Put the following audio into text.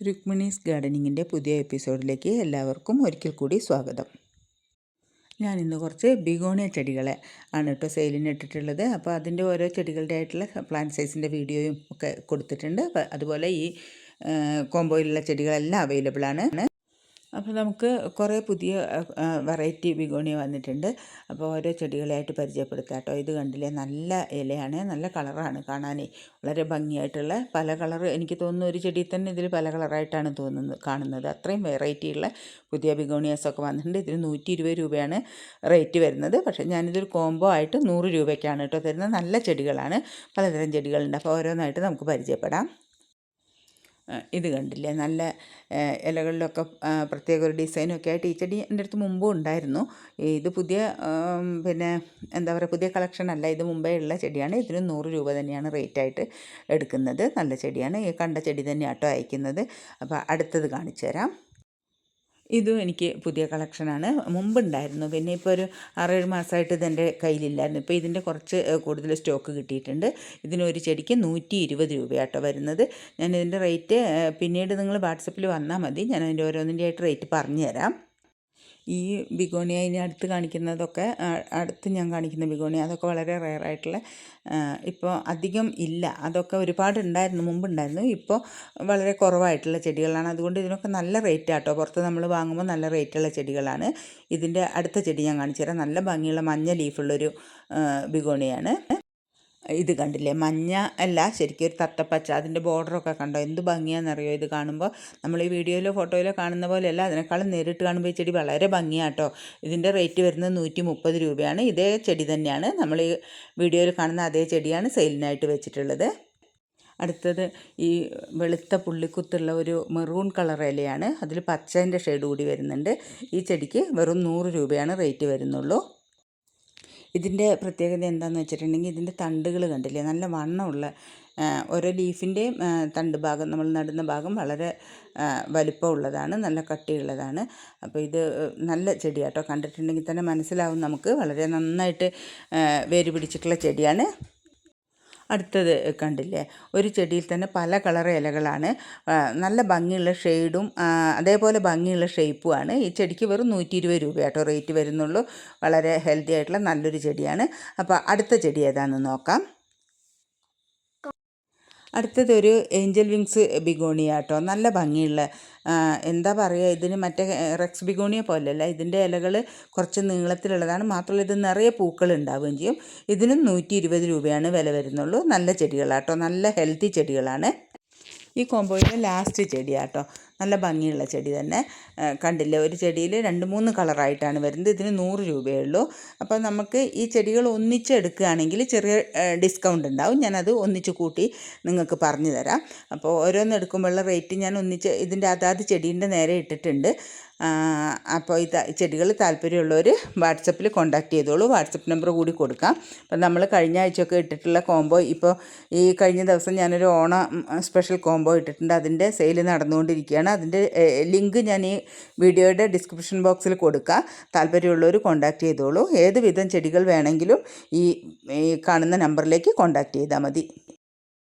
രുക്മിണീസ് ഗാർഡനിങ്ങിന്റെ പുതിയ എപ്പിസോഡിലേക്ക് എല്ലാവർക്കും ഒരിക്കൽ കൂടി സ്വാഗതം. ഞാൻ ഇന്ന് കുറച്ച് ബിഗോണിയ ചെടികളെ ആണ് കേട്ടോ സെയിലിന് ഇട്ടിട്ടുള്ളത്. അപ്പോൾ അതിന്റെ ഓരോ ചെടികളുടെ ആയിട്ടുള്ള പ്ലാന്റ് സൈസിന്റെ വീഡിയോയും ഒക്കെ കൊടുത്തിട്ടുണ്ട്. അതുപോലെ ഈ കോമ്പോയിലുള്ള ചെടികളെല്ലാം അവൈലബിൾ ആണ് അപ്പോൾ നമുക്ക് കുറേ പുതിയ വെറൈറ്റി ബിഗോണിയ വന്നിട്ടുണ്ട്. അപ്പോൾ ഓരോ ചെടികളായിട്ട് പരിചയപ്പെടുത്താം കേട്ടോ. ഇത് കണ്ടില്ലേ? നല്ല ഇലയാണ് നല്ല കളറാണ് കാണാനേ. വളരെ ഭംഗിയായിട്ടുള്ള പല കളർ. എനിക്ക് തോന്നുന്നു ഒരു ചെടിയിൽ തന്നെ ഇതിൽ പല കളറായിട്ടാണ് തോന്നുന്നത് കാണുന്നത്. അത്രയും വെറൈറ്റിയുള്ള പുതിയ ബിഗോണിയാസൊക്കെ വന്നിട്ടുണ്ട്. ഇതിന് നൂറ്റി ഇരുപത് രൂപയാണ് റേറ്റ് വരുന്നത്. പക്ഷേ ഞാനിതൊരു കോംബോ ആയിട്ട് നൂറ് രൂപയ്ക്കാണ് കേട്ടോ തരുന്നത്. നല്ല ചെടികളാണ് പലതരം ചെടികളുണ്ട്. അപ്പോൾ ഓരോന്നായിട്ട് നമുക്ക് പരിചയപ്പെടാം. ഇത് കണ്ടില്ലേ? നല്ല ഇലകളിലൊക്കെ പ്രത്യേക ഒരു ഡിസൈനൊക്കെ ആയിട്ട് ഈ ചെടി എന്റെ അടുത്ത് മുമ്പും ഉണ്ടായിരുന്നു. ഇത് പുതിയ പിന്നെ എന്താ പറയുക പുതിയ കളക്ഷൻ അല്ല ഇത് മുമ്പേ ഉള്ള ചെടിയാണ്. ഇതിന് നൂറ് രൂപ തന്നെയാണ് റേറ്റായിട്ട് എടുക്കുന്നത്. നല്ല ചെടിയാണ്. ഈ കണ്ട ചെടി തന്നെ ആട്ടോ അയക്കുന്നത്. അപ്പോൾ അടുത്തത് കാണിച്ചു തരാം ഇതും എനിക്ക് പുതിയ കളക്ഷനാണ്. മുമ്പുണ്ടായിരുന്നു. പിന്നെ ഇപ്പോൾ ഒരു ആറേഴ് മാസമായിട്ട് ഇതെന്റെ കയ്യിലില്ലായിരുന്നു. ഇപ്പോൾ ഇതിന്റെ കുറച്ച് കൂടുതൽ സ്റ്റോക്ക് കിട്ടിയിട്ടുണ്ട്. ഇതിനൊരു ചെടിക്ക് നൂറ്റി ഇരുപത് രൂപയാട്ടോ വരുന്നത്. ഞാൻ ഇതിന്റെ റേറ്റ് പിന്നീട് നിങ്ങൾ വാട്സപ്പിൽ വന്നാൽ മതി. ഞാൻ അതിന്റെ ഓരോന്നിന്റെ ആയിട്ട് റേറ്റ് പറഞ്ഞു തരാം ഈ ബിഗോണിയ ഇനി അടുത്ത് കാണിക്കുന്നതൊക്കെ അടുത്ത് ഞാൻ കാണിക്കുന്ന ബിഗോണിയ അതൊക്കെ വളരെ റെയറായിട്ടുള്ള ഇപ്പോൾ അധികം ഇല്ല. അതൊക്കെ ഒരുപാട് ഉണ്ടായിരുന്നു മുമ്പുണ്ടായിരുന്നു. ഇപ്പോൾ വളരെ കുറവായിട്ടുള്ള ചെടികളാണ്. അതുകൊണ്ട് ഇതിനൊക്കെ നല്ല റേറ്റ് ആട്ടോ. പുറത്ത് നമ്മൾ വാങ്ങുമ്പോൾ നല്ല റേറ്റുള്ള ചെടികളാണ്. ഇതിന്റെ അടുത്ത ചെടി ഞാൻ കാണിച്ചു തരാം. നല്ല ഭംഗിയുള്ള മഞ്ഞ ലീഫുള്ളൊരു ബിഗോണിയാണ്. ഇത് കണ്ടില്ലേ? മഞ്ഞ അല്ല ശരിക്കും ഒരു തത്തപ്പച്ച. അതിന്റെ ബോർഡറൊക്കെ കണ്ടോ? എന്ത് ഭംഗിയാണെന്നറിയോ? ഇത് കാണുമ്പോൾ നമ്മൾ ഈ വീഡിയോയിലോ ഫോട്ടോയിലോ കാണുന്ന പോലെയല്ല അതിനേക്കാളും നേരിട്ട് കാണുമ്പോൾ ഈ ചെടി വളരെ ഭംഗിയാട്ടോ ഇതിന്റെ റേറ്റ് വരുന്നത് നൂറ്റി മുപ്പത് രൂപയാണ്. ഇതേ ചെടി തന്നെയാണ്. നമ്മൾ ഈ വീഡിയോയിൽ കാണുന്ന അതേ ചെടിയാണ് സെയിലിനായിട്ട് വെച്ചിട്ടുള്ളത്. അടുത്തത് ഈ വെളുത്ത പുള്ളിക്കുത്തുള്ള ഒരു മെറൂൺ കളർ ഇലയാണ്. അതിൽ പച്ചേന്റെ ഷെയ്ഡ് കൂടി വരുന്നുണ്ട്. ഈ ചെടിക്ക് വെറും നൂറ് രൂപയാണ് റേറ്റ് വരുന്നുള്ളൂ. ഇതിന്റെ പ്രത്യേകത എന്താണെന്ന് വെച്ചിട്ടുണ്ടെങ്കിൽ ഇതിന്റെ തണ്ടുകൾ കണ്ടില്ലേ? നല്ല വണ്ണമുള്ള ഓരോ ലീഫിന്റെയും തണ്ട് ഭാഗം നമ്മൾ നടുന്ന ഭാഗം വളരെ വലിപ്പമുള്ളതാണ് നല്ല കട്ടിയുള്ളതാണ്. അപ്പോൾ ഇത് നല്ല ചെടിയാട്ടോ. കണ്ടിട്ടുണ്ടെങ്കിൽ തന്നെ മനസ്സിലാവും നമുക്ക്. വളരെ നന്നായിട്ട് വേര് പിടിച്ചിട്ടുള്ള ചെടിയാണ്. അടുത്തത് കണ്ടില്ലേ? ഒരു ചെടിയിൽ തന്നെ പല കളർ ഇലകളാണ്. നല്ല ഭംഗിയുള്ള ഷെയ്ഡും അതേപോലെ ഭംഗിയുള്ള ഷേപ്പുമാണ് ഈ ചെടിക്ക് വെറും നൂറ്റി ഇരുപത് രൂപ കേട്ടോ റേറ്റ് വരുന്നുള്ളൂ. വളരെ ഹെൽത്തി ആയിട്ടുള്ള നല്ലൊരു ചെടിയാണ്. അപ്പോൾ അടുത്ത ചെടി ഏതാണെന്ന് നോക്കാം. അടുത്തതൊരു ഏഞ്ചൽ വിങ്സ് ബിഗോണിയ കേട്ടോ നല്ല ഭംഗിയുള്ള എന്താ പറയുക ഇതിന് മറ്റേ റെക്സ് ബിഗോണിയ പോലെയല്ല. ഇതിന്റെ ഇലകൾ കുറച്ച് നീളത്തിലുള്ളതാണ്. മാത്രമല്ല ഇത് നിറയെ പൂക്കൾ ഉണ്ടാവുകയും ചെയ്യും. ഇതിനും നൂറ്റി രൂപയാണ് വില വരുന്നുള്ളൂ. നല്ല ചെടികളാട്ടോ. നല്ല ഹെൽത്തി ചെടികളാണ്. ഈ കോമ്പോയിലെ ലാസ്റ്റ് ചെടിയാട്ടോ നല്ല ഭംഗിയുള്ള ചെടി തന്നെ. കണ്ടില്ലേ? ഒരു ചെടിയിൽ രണ്ട് മൂന്ന് കളറായിട്ടാണ് വരുന്നത്. ഇതിന് നൂറ് രൂപയേ ഉള്ളൂ. അപ്പോൾ നമുക്ക് ഈ ചെടികൾ ഒന്നിച്ച് എടുക്കുകയാണെങ്കിൽ ചെറിയ ഡിസ്കൗണ്ട് ഉണ്ടാവും. ഞാനത് ഒന്നിച്ച് കൂട്ടി നിങ്ങൾക്ക് പറഞ്ഞു തരാം അപ്പോൾ ഓരോന്ന് എടുക്കുമ്പോഴുള്ള റേറ്റ് ഞാൻ ഒന്നിച്ച് ഇതിന്റെ അതാത് ചെടീന്റെ നേരെ ഇട്ടിട്ടുണ്ട്. അപ്പോൾ ഈ ചെടികൾ താല്പര്യമുള്ളവർ വാട്സപ്പിൽ കോൺടാക്ട് ചെയ്തോളൂ. വാട്സപ്പ് നമ്പർ കൂടി കൊടുക്കാം. അപ്പം നമ്മൾ കഴിഞ്ഞ ആഴ്ചയൊക്കെ ഇട്ടിട്ടുള്ള കോംബോ ഇപ്പോൾ ഈ കഴിഞ്ഞ ദിവസം ഞാനൊരു ഓണ സ്പെഷ്യൽ കോംബോ ഇട്ടിട്ടുണ്ട്. അതിന്റെ സെയിൽ നടന്നുകൊണ്ടിരിക്കുകയാണ്. അതിന്റെ ലിങ്ക് ഞാൻ ഈ വീഡിയോയുടെ ഡിസ്ക്രിപ്ഷൻ ബോക്സിൽ കൊടുക്കാം. താല്പര്യമുള്ളവർ കോൺടാക്ട് ചെയ്തോളൂ. ഏത് വിധം ചെടികൾ വേണമെങ്കിലും ഈ കാണുന്ന നമ്പറിലേക്ക് കോൺടാക്ട് ചെയ്താൽ മതി.